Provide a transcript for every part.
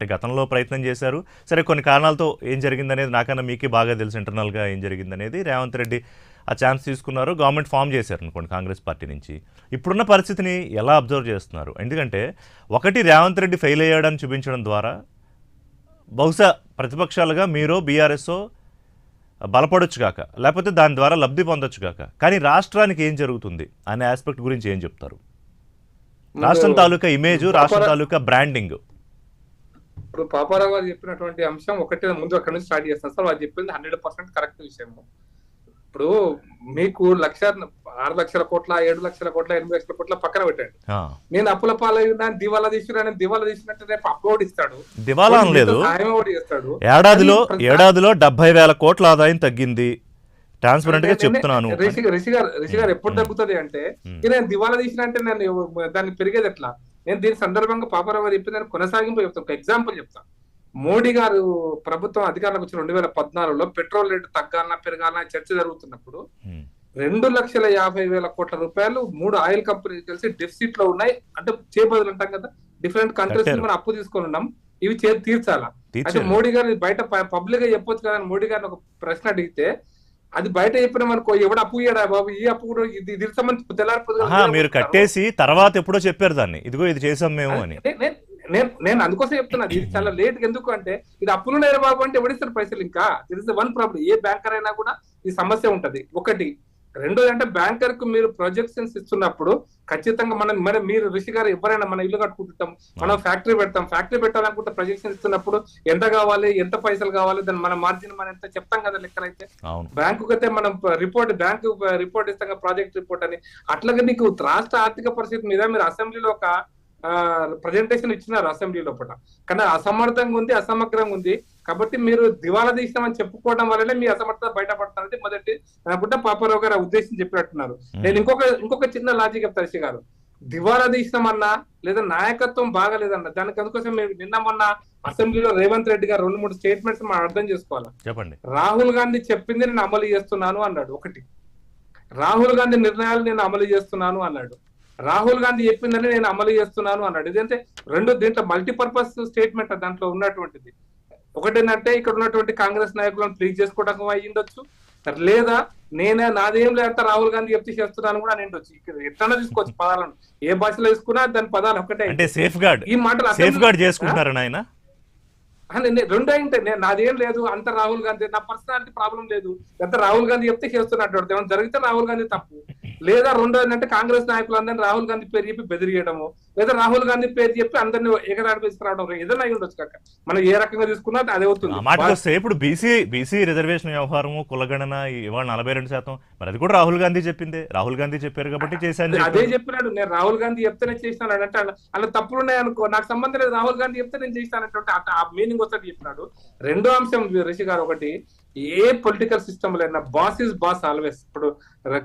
అంటే గతంలో ప్రయత్నం చేశారు. సరే కొన్ని కారణాలతో ఏం జరిగిందనేది నాకన్నా మీకే బాగా తెలుసు. ఇంటర్నల్గా ఏం జరిగిందనేది రేవంత్ రెడ్డి ఆ ఛాన్స్ తీసుకున్నారు. గవర్నమెంట్ ఫామ్ చేశారు అనుకోండి కాంగ్రెస్ పార్టీ నుంచి. ఇప్పుడున్న పరిస్థితిని ఎలా అబ్జర్వ్ చేస్తున్నారు? ఎందుకంటే ఒకటి రేవంత్ రెడ్డి ఫెయిల్ అయ్యాడని చూపించడం ద్వారా బహుశా ప్రతిపక్షాలుగా మీరో బీఆర్ఎస్ఓ బలపడొచ్చు కాక లేకపోతే దాని ద్వారా లబ్ధి పొందొచ్చు కాక కానీ రాష్ట్రానికి ఏం జరుగుతుంది అనే ఆస్పెక్ట్ గురించి ఏం చెప్తారు? రాష్ట్రం తాలూకా ఇమేజ్ రాష్ట్రం తాలూకా బ్రాండింగ్. ఇప్పుడు పాపారావు గారు చెప్పినటువంటి అంశం ఒకటే ముందు అక్కడ నుంచి స్టార్ట్ చేస్తాను. సార్ వాళ్ళు చెప్పింది హండ్రెడ్ పర్సెంట్ కరెక్ట్ విషయము. ఇప్పుడు మీకు లక్ష ఆరు లక్షల కోట్ల ఏడు లక్షల కోట్ల ఎనిమిది లక్షల కోట్ల పక్కన పెట్టండి. నేను అప్పుల పాలయ్యున్నా దివాలా తీసుకున్నా నేను దివాలా తీసుకున్నట్టు రేపు అప్లోడ్ ఇస్తాడు. దివాలా చేస్తాడు. ఏడాదిలో ఏడాదిలో డెబ్బై వేల కోట్ల ఆదాయం తగ్గింది. ట్రాన్స్పరెంట్గా అంటే చెప్తున్నాను రిషి గారు రిషి గారు ఎప్పుడు. తగ్గుతుంది అంటే నేను దివాలా తీసిన అంటే నేను దాన్ని పెరిగేది ఎట్లా? నేను దీని సందర్భంగా పాపారావు గారు చెప్పింది నేను కొనసాగింపు చెప్తాను. ఒక ఎగ్జాంపుల్ చెప్తాను. మోడీ గారు ప్రభుత్వం అధికారంలోకి వచ్చిన రెండు వేల పద్నాలుగులో పెట్రోల్ రేటు తగ్గాలన్నా పెరగాలన్నా చర్చ జరుగుతున్నప్పుడు రెండు లక్షల యాభై వేల కోట్ల రూపాయలు మూడు ఆయిల్ కంపెనీలు కలిసి డెఫిసిట్లో ఉన్నాయి. అంటే చేబదులు అంటాం కదా. Different countries. మనం అప్పు తీసుకొని ఉన్నాం. ఇవి చే తీర్చాలా? అయితే తీర్చారు. మోడీ గారు బయట పబ్లిక్గా చెప్పొచ్చు కదా అని మోడీ గారిని ఒక ప్రశ్న అడిగితే అది బయట చెప్పినాం అనుకో ఎవడు అప్పు ఇయ్యడా బాబు? ఈ అప్పు కూడా ఇది తీర్చమని తెల్లారిపోతుంది ఆహా, మీరు కట్టేసి తర్వాత ఎప్పుడో చెప్పారు దాన్ని. ఇదిగో ఇది చేసాం మేము అని. నేను నేను అందుకోసం చెప్తున్నా ఇది చాలా లేట్ ఎందుకు అంటే ఇది అప్పులు నేర బాబు అంటే ఎవడిస్తారు పైసలు ఇంకా? దిస్ వన్ ప్రాబ్లం ఏ బ్యాంకర్ అయినా కూడా ఈ సమస్య ఉంటది. ఒకటి రెండోది అంటే బ్యాంకర్కు మీరు ప్రొజెక్షన్స్ ఇస్తున్నప్పుడు ఖచ్చితంగా మనం మరి మీరు ఋషి గారు ఎవరైనా మన ఇల్లు కట్టుకుంటాం మనం ఫ్యాక్టరీ పెడతాం ఫ్యాక్టరీ పెట్టాలనుకుంటే ప్రొజెక్షన్ ఇస్తున్నప్పుడు ఎంత కావాలి ఎంత పైసలు కావాలి దాని మన మార్జిన్ మనం ఎంత చెప్తాం కదా లెక్కలైతే. బ్యాంకు అయితే మనం రిపోర్ట్ బ్యాంకు రిపోర్ట్ ఇస్తాం ప్రాజెక్ట్ రిపోర్ట్ అని. అట్లాగే నీకు రాష్ట్ర ఆర్థిక పరిస్థితి మీద మీరు అసెంబ్లీలో ఒక ప్రజెంటేషన్ ఇచ్చినారు అసెంబ్లీ లోపల. కానీ అసమర్థంగా ఉంది అసమగ్రంగా ఉంది. కాబట్టి మీరు దివాలా తీసినామని చెప్పుకోవడం వల్లనే మీ అసమర్థత బయటపడుతున్నది అనుకుంటే పాపారావు గారు ఆ ఉద్దేశం చెప్పినట్టున్నారు. నేను ఇంకొక ఇంకొక చిన్న లాజిక్ చెప్తాను రిషి గారు. దివాలా తీసినామన్నా లేదా నాయకత్వం బాగాలేదన్నా దానికి అందుకోసం మేము నిన్న మొన్న అసెంబ్లీలో రేవంత్ రెడ్డి గారు రెండు మూడు స్టేట్మెంట్స్ మనం అర్థం చేసుకోవాలి? చెప్పండి. రాహుల్ గాంధీ చెప్పింది నేను అమలు చేస్తున్నాను అన్నాడు. ఒకటి. రాహుల్ గాంధీ నిర్ణయాలు నేను అమలు చేస్తున్నాను అన్నాడు. రాహుల్ గాంధీ చెప్పిందని నేను అమలు చేస్తున్నాను అన్నాడు. ఇదంటే రెండు దీంట్లో మల్టీపర్పస్ స్టేట్మెంట్ దాంట్లో ఉన్నటువంటిది. ఒకటేంటంటే ఇక్కడ ఉన్నటువంటి కాంగ్రెస్ నాయకులను ప్లీజ్ చేసుకోవడం అయ్యిండొచ్చు. లేదా నేనే నాదేం లేదంటే రాహుల్ గాంధీ చెప్తే చేస్తున్నాను కూడా ఉండొచ్చు. ఇక్కడ ఎట్లా తీసుకోవచ్చు పదాలను. ఏ భాషలో తీసుకున్నా దాని పదాలు ఒకటే. అంటే సేఫ్ గార్డ్. ఈ మాటలు సేఫ్ గార్డ్ చేసుకుంటారని ఆయన నేను- నేను రెండు అయింటే నేను నాదేం లేదు అంత రాహుల్ గాంధీ నా పర్సనాలిటీ ప్రాబ్లం లేదు. ఎంత రాహుల్ గాంధీ చెప్తే చేస్తున్నట్టు ఏమైనా జరిగితే రాహుల్ గాంధీ తప్పు. లేదా రెండో ఏంటంటే కాంగ్రెస్ నాయకులు అందరినీ రాహుల్ గాంధీ పేరు చెప్పి బెదిరియడము. లేదా రాహుల్ గాంధీ పేరు చెప్పి అందరినీ ఎగరాడి తీసుకురావడం ఏదైనా అయి ఉండొచ్చు కాక. మనం ఏ రకంగా తీసుకున్నా అదే అవుతుంది. ఇప్పుడు బీసీ బీసీ రిజర్వేషన్ వ్యవహారము కులగణన ఇవాళ నలభై రెండు శాతం. మరి అది కూడా రాహుల్ గాంధీ చెప్పిందే. రాహుల్ గాంధీ చెప్పారు కాబట్టి చేశాను అదే-. చెప్పినాడు. నేను రాహుల్ గాంధీ చెప్తేనే చేసినాడు అంటే అలా- తప్పులు ఉన్నాయి అనుకో. నాకు సంబంధం లేదు. రాహుల్ గాంధీ చెప్తే నేను చేస్తానంటే ఆ మీనింగ్ వస్తుంది చెప్పినాడు. రెండో అంశం రిషి గారు ఒకటి ఏ పొలిటికల్ సిస్టమ్ లేనా బాస్ ఇస్ బాస్ ఆల్వేస్. ఇప్పుడు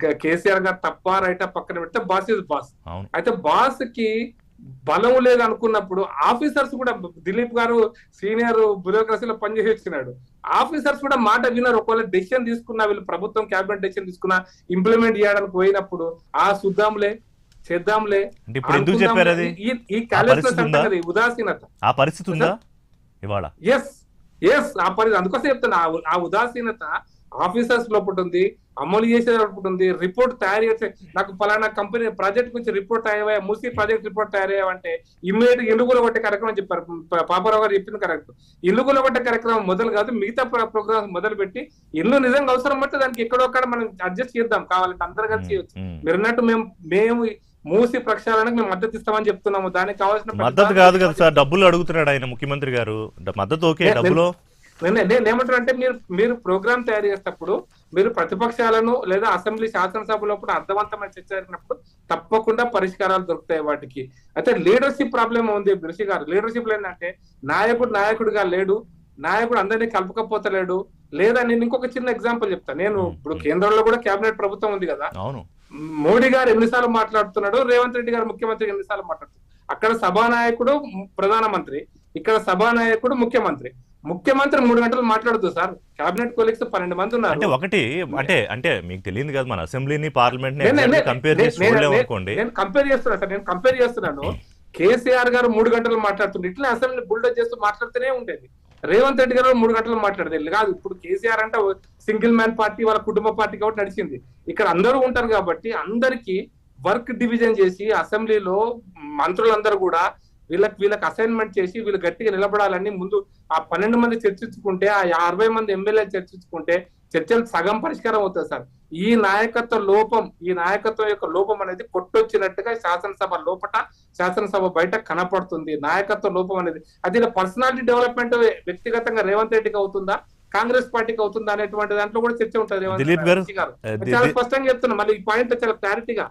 కేసీఆర్ గారు తప్ప రైటా పక్కన పెడితే బాస్ ఇస్ బాస్. అయితే బాస్కి బలం లేదు అనుకున్నప్పుడు ఆఫీసర్స్ కూడా దిలీప్ గారు సీనియర్ బ్యూరోక్రసీలో పనిచేసి వచ్చినాడు ఆఫీసర్స్ కూడా మాట వినరు. ఒకవేళ డెసిషన్ తీసుకున్నా వీళ్ళు ప్రభుత్వం క్యాబినెట్ డెసిషన్ తీసుకున్నా ఇంప్లిమెంట్ చేయడానికి పోయినప్పుడు ఆ చూద్దాంలే చేద్దాంలే అంటే ఇప్పుడు ఎందుకు చెప్పారు అది? ఈ- పరిస్థితి ఉదాసీనత. ఆ పరిస్థితి ఉందా? ఇవాళ? ఎస్ ఎస్ ఆ పరి అందుకోసం ఉ- ఆ ఉదాసీనత ఆఫీసర్స్ లోపల ఉంది అమలు చేసే ఉంది రిపోర్ట్ తయారు చేసే నాకు పలానా కంపెనీ ప్రాజెక్ట్ గురించి రిపోర్ట్ తయారయ్యా మూసీ ప్రాజెక్ట్ రిపోర్ట్ తయారయ్యావంటే ఇమ్మీడియట్ ఇల్లుగుల కొట్టే కార్యక్రమం చెప్పారు. పాపారావు గారు చెప్పింది కరెక్ట్. ఇల్లుగుల కొట్టే కార్యక్రమం మొదలు కాదు మిగతా ప్రోగ్రామ్స్ మొదలు పెట్టి ఇల్లు నిజంగా అవసరం పడితే దానికి ఎక్కడొక్కడ మనం అడ్జస్ట్ చేద్దాం. కావాలంటే అందరు కలిసి చేయొచ్చు. ఉమ్. మీరు అన్నట్టు మేము మేము మూసి ప్రక్షాళనకు మేము మద్దతు ఇస్తామని చెప్తున్నాము. దానికి కావాల్సిన మద్దతు కాదు కదా సార్ డబ్బులు అడుగుతున్నాడు ఆయన ముఖ్యమంత్రి గారు. మద్దతు ఓకే డబ్బులు నేను అంటే మీరు మీరు ప్రోగ్రామ్ తయారు చేసేటప్పుడు మీరు ప్రతిపక్షాలను లేదా అసెంబ్లీ శాసనసభ లోపల అర్థవంతమైన చర్చ జరిగినప్పుడు తప్పకుండా పరిష్కారాలు దొరుకుతాయి వాటికి. అయితే లీడర్షిప్ ప్రాబ్లం ఉంది ఋషి గారు? లీడర్షిప్ ఏంటంటే నాయకుడు నాయకుడిగా లేడు నాయకుడు అందరినీ కలపకపోతలేడు లేదా నేను ఇంకొక చిన్న ఎగ్జాంపుల్ చెప్తాను నేను ఇప్పుడు కేంద్రంలో కూడా కేబినెట్ ప్రభుత్వం ఉంది కదా. మోడీ గారు ఎన్నిసార్లు మాట్లాడుతున్నాడు రేవంత్ రెడ్డి గారు ముఖ్యమంత్రి ఎన్నిసార్లు మాట్లాడుతున్నాడు. అక్కడ సభానాయకుడు ప్రధానమంత్రి ఇక్కడ సభానాయకుడు ముఖ్యమంత్రి. ముఖ్యమంత్రి మూడు గంటలు మాట్లాడుతూ సార్. కేబినెట్ కొలీగ్స్ పన్నెండు మంది అంటే ఉన్నారు ఒకటి అంటే అంటే మీకు తెలియదు కదా మన అసెంబ్లీని పార్లమెంట్ కంపేర్ అనుకోండి. నేను కంపేర్ చేస్తున్నా సార్. నేను కంపేర్ చేస్తున్నాను. కేసీఆర్ గారు మూడు గంటలు మాట్లాడుతుండే. ఇట్లా అసెంబ్లీ బుల్డోజ్ చేస్తూ మాట్లాడుతూనే ఉండేది. రేవంత్ రెడ్డి గారు మూడు గంటలు మాట్లాడేది. కాదు. ఇప్పుడు కేసీఆర్ అంటే సింగిల్ మ్యాన్ పార్టీ వాళ్ళ కుటుంబ పార్టీ కాబట్టి నడిచింది. ఇక్కడ అందరూ ఉంటారు కాబట్టి అందరికీ వర్క్ డివిజన్ చేసి అసెంబ్లీలో మంత్రులందరూ కూడా వీళ్ళకి వీళ్ళకి అసైన్మెంట్ చేసి వీళ్ళు గట్టిగా నిలబడాలని ముందు ఆ పన్నెండు మంది చర్చించుకుంటే ఆ అరవై మంది ఎమ్మెల్యేలు చర్చించుకుంటే చర్చలు సగం పరిష్కారం అవుతుంది సార్. ఈ నాయకత్వ లోపం ఈ నాయకత్వం యొక్క లోపం అనేది కొట్టొచ్చినట్టుగా శాసనసభ లోపట శాసనసభ బయట కనపడుతుంది. నాయకత్వ లోపం అనేది అది పర్సనాలిటీ డెవలప్మెంట్ వ్యక్తిగతంగా రేవంత్ రెడ్డికి అవుతుందా? కాంగ్రెస్ పార్టీకి అవుతుందా అనేటువంటి దాంట్లో కూడా చర్చ ఉంటుంది రేవంత్ రెడ్డి గారు చాలా స్పష్టంగా చెప్తున్నా మళ్ళీ ఈ పాయింట్ చాలా క్లారిటీగా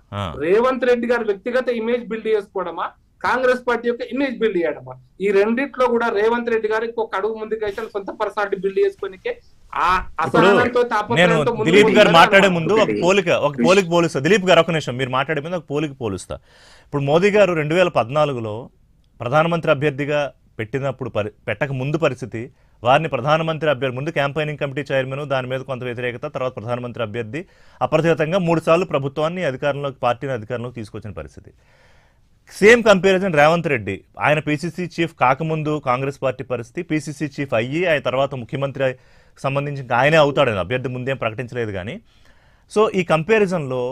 రేవంత్ రెడ్డి గారు వ్యక్తిగత ఇమేజ్ బిల్డ్ చేసుకోవడమా? కాంగ్రెస్ పార్టీ యొక్క ఇమేజ్ బిల్డ్ చేయడమా? ఈ రెండిట్లో కూడా రేవంత్ రెడ్డి గారికి ఒక అడుగు ముందుకు వేసిన సొంత పర్సనాలిటీ బిల్డ్ చేసుకోనికే ఆ అసహనంతో నేను దిలీప్ గారు మాట్లాడే. ముందు ఒక పోలిక ఒక పోలిక పోలుస్తా. దిలీప్ గారు ఒక నిమిషం మీరు మాట్లాడే ముందు ఒక పోలిక పోలుస్తా. ఇప్పుడు మోదీ గారు రెండు వేల పద్నాలుగులో ప్రధానమంత్రి అభ్యర్థిగా పెట్టినప్పుడు పరి పెట్టక ముందు పరిస్థితి వారిని ప్రధానమంత్రి అభ్యర్థి ముందు క్యాంపెయినింగ్ కమిటీ చైర్మన్ దాని మీద కొంత వ్యతిరేకత తర్వాత ప్రధానమంత్రి అభ్యర్థి అప్రతిహతంగా మూడు సార్లు ప్రభుత్వాన్ని అధికారంలోకి పార్టీని అధికారంలోకి తీసుకొచ్చిన పరిస్థితి. Same comparison Revanth Reddy. ఆయన పీసీసీ చీఫ్ కాకముందు కాంగ్రెస్ పార్టీ పరిస్థితి పీసీసీ చీఫ్ అయ్యి ఆయన తర్వాత ముఖ్యమంత్రి సంబంధించి ఆయనే అవుతాడు. అభ్యర్థి ముందేం ప్రకటించలేదు కానీ. సో ఈ కంపారిజన్లో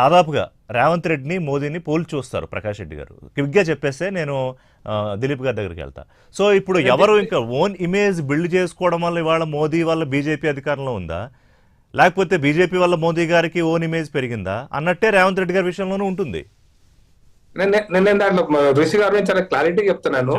దాదాపుగా రేవంత్ రెడ్డిని మోదీని పోల్చి చూస్తారు ప్రకాష్ రెడ్డి గారు. క్విక్గా చెప్పేస్తే నేను దిలీప్ గారి దగ్గరికి వెళ్తా. సో ఇప్పుడు ఎవరు ఇంకా ఓన్ ఇమేజ్ బిల్డ్ చేసుకోవడం వల్ల ఇవాళ మోదీ వల్ల బీజేపీ అధికారంలో ఉందా? లేకపోతే బీజేపీ వల్ల మోదీ గారికి ఓన్ ఇమేజ్ పెరిగిందా? అన్నట్టే రేవంత్ రెడ్డి గారి విషయంలోనూ ఉంటుంది. నేను దాంట్లో ఋషి గారు నేను చాలా క్లారిటీ చెప్తున్నాను.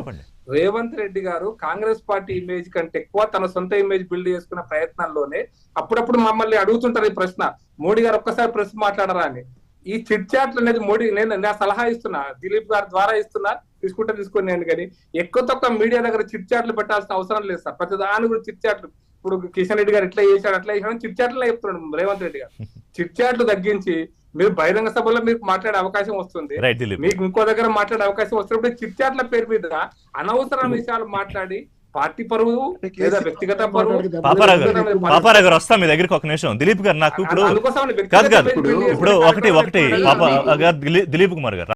రేవంత్ రెడ్డి గారు కాంగ్రెస్ పార్టీ ఇమేజ్ కంటే ఎక్కువ తన సొంత ఇమేజ్ బిల్డ్ చేసుకున్న ప్రయత్నంలోనే అప్పుడప్పుడు మమ్మల్ని అడుగుతుంటారు ఈ ప్రశ్న. మోడీ గారు ఒక్కసారి ప్రెస్ మాట్లాడరా అని. ఈ చిట్ చాట్లు అనేది మోడీ నేను నా సలహా ఇస్తున్నా. దిలీప్ గారి ద్వారా ఇస్తున్నా. తీసుకుంటే తీసుకొని నేను కానీ. ఎక్కువ తక్కువ మీడియా దగ్గర చిట్ చాట్లు పెట్టాల్సిన అవసరం లేదు సార్. ప్రతి దాని గురించి చిట్ చాట్లు ఇప్పుడు కిషన్ రెడ్డి గారు ఇట్లా చేశాడు అట్లా చేశాడు చిట్ చాట్లు చెప్తున్నాడు రేవంత్ రెడ్డి గారు. చిట్ చాట్లు తగ్గించి మీరు బహిరంగ సభలో మీకు మాట్లాడే అవకాశం వస్తుంది. మీకు ఇంకో దగ్గర మాట్లాడే అవకాశం వచ్చినప్పుడు చిట్చాట్ల పేరు మీద అనవసర విషయాలు మాట్లాడి పార్టీ పరువు లేదా వ్యక్తిగత పరువు పాపారావు గారు వస్తా మీ దగ్గరికి ఒక నిమిషం. దిలీప్ గారు నాకు ఇప్పుడు అందుకోసం కాదు ఇప్పుడు ఒకటి ఒకటి పాప గారు దిలీప్ కుమార్ గారు